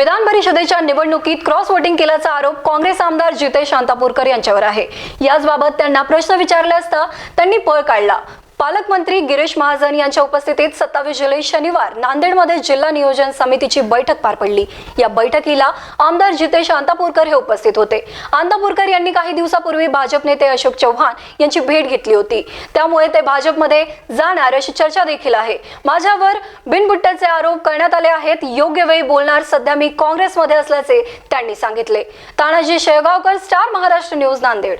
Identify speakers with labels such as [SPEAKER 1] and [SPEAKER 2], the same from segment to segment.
[SPEAKER 1] विधान परिषदेच्या निवडणुकीत क्रॉस वोटिंग केल्याचा आरोप काँग्रेस आमदार जितेश शांतापूरकर यांच्यावर आहे. याच बाबत त्यांना प्रश्न विचारले असता त्यांनी पळ काढला. पालकमंत्री गिरीश महाजन यांच्या उपस्थितीत सत्तावीस जुलै शनिवार नांदेडमध्ये जिल्हा नियोजन समितीची बैठक पार पडली. या बैठकीला आमदार जितेश अंतापूरकर हे उपस्थित होते. आंतापूरकर यांनी काही दिवसापूर्वी भाजप नेते अशोक चव्हाण यांची भेट घेतली होती. त्यामुळे ते भाजपमध्ये जाणार अशी चर्चा देखील आहे. माझ्यावर बिनबुट्ट्याचे आरोप करण्यात आले आहेत. योग्य वेळी बोलणार सध्या मी काँग्रेसमध्ये असल्याचे त्यांनी सांगितले. Tanaji Shelgaonkar star Maharashtra news Nanded.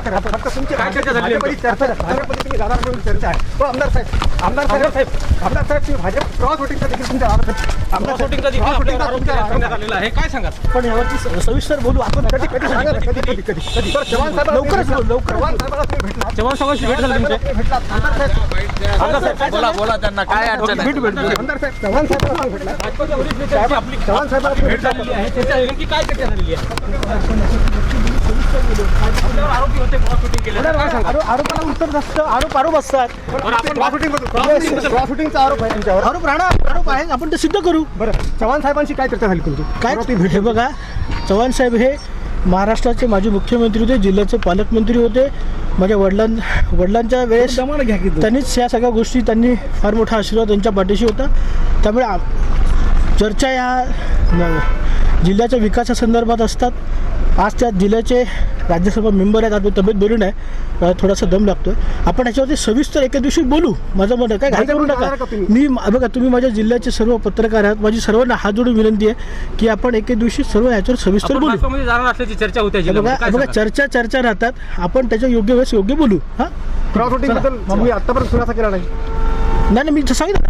[SPEAKER 2] फक्त तुमची भाजपची चर्चा भाजपमध्ये तुम्ही जाणार म्हणून चर्चा आहे. हो आमदार साहेब. आमदार साहेब. आमदार साहेब तुम्ही भाजप क्रॉस वोटिंगचा देखील तुमच्या आरोप आमदार साहेब
[SPEAKER 3] वोटिंगचा देखील
[SPEAKER 2] तुमच्या आरोप
[SPEAKER 3] करण्यात आलेला आहे. काय सांगा
[SPEAKER 4] पण यावरती सविस्तर बोलू आपण.
[SPEAKER 2] कधी कधी सांगा कधी कधी कधी कधी. चव्हाण साहेब
[SPEAKER 4] लवकरच बोलू, लवकर
[SPEAKER 2] चव्हाण साहेबाला तुम्ही भेटला
[SPEAKER 3] चव्हाण साहेबांशी भेट झाली तुमची.
[SPEAKER 2] भेटलात आमदार साहेब आमदार साहेब.
[SPEAKER 5] बोला बोला त्यांना काय अडचण
[SPEAKER 2] आमदार साहेब चव्हाण साहेबाला तुम्ही भेटला.
[SPEAKER 3] भाजपच्या वरिष्ठ नेत्यांची आपली
[SPEAKER 2] चव्हाण साहेबाला तुम्ही
[SPEAKER 3] भेट झालेली आहे त्याच्या काय चर्चा झालेली आहे?
[SPEAKER 4] आरोपाला उत्तर आरोप आरोप असतात
[SPEAKER 3] आपण
[SPEAKER 2] क्रॉस वोटिंग क्रॉस वोटिंगचा आरोप आहे तुमच्यावर.
[SPEAKER 4] आरोप राहणार आरोप आहे. आपण ते सिद्ध करू.
[SPEAKER 2] बरं चव्हाण साहेबांशी काय चर्चा झाली तुमची?
[SPEAKER 4] काय?
[SPEAKER 2] परवा ती भेट
[SPEAKER 4] हे बघा चव्हाण साहेब हे महाराष्ट्राचे माजी मुख्यमंत्री होते जिल्ह्याचे पालकमंत्री होते. माझ्या वडिलां वडिलांच्या वेळेस त्यांनीच या सगळ्या गोष्टी त्यांनी फार मोठा आशीर्वाद त्यांच्या पाठीशी होता. त्यामुळे चर्चा या जिल्ह्याच्या विकासासंदर्भात असतात. आज त्या जिल्ह्याचे राज्यसभा मेंबर आहेत. आपली तब्येत बरी नाही. थोडासा दम लागतोय. आपण याच्यावरती सविस्तर एका दिवशी बोलू. माझं मत आहे काय घाई करू नका? मी बघा तुम्ही माझ्या जिल्ह्याचे सर्व पत्रकार आहात. माझी सर्वांना हात जोडून विनंती आहे की आपण एके दिवशी सर्व याच्यावर सविस्तर बोलू.
[SPEAKER 3] चर्चा होते
[SPEAKER 4] बघा? चर्चा चर्चा राहतात. आपण त्याच्या योग्य वेळेस योग्य बोलू. हा?
[SPEAKER 2] आतापर्यंत खुलासा केला नाही.
[SPEAKER 4] नाही मी सांगितलं. ना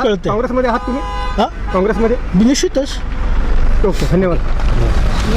[SPEAKER 2] आहात-
[SPEAKER 4] कळतंय.
[SPEAKER 2] काँग्रेसमध्ये आहात तुम्ही?
[SPEAKER 4] हा?
[SPEAKER 2] काँग्रेसमध्ये?
[SPEAKER 4] निश्चितच.
[SPEAKER 2] ओके धन्यवाद.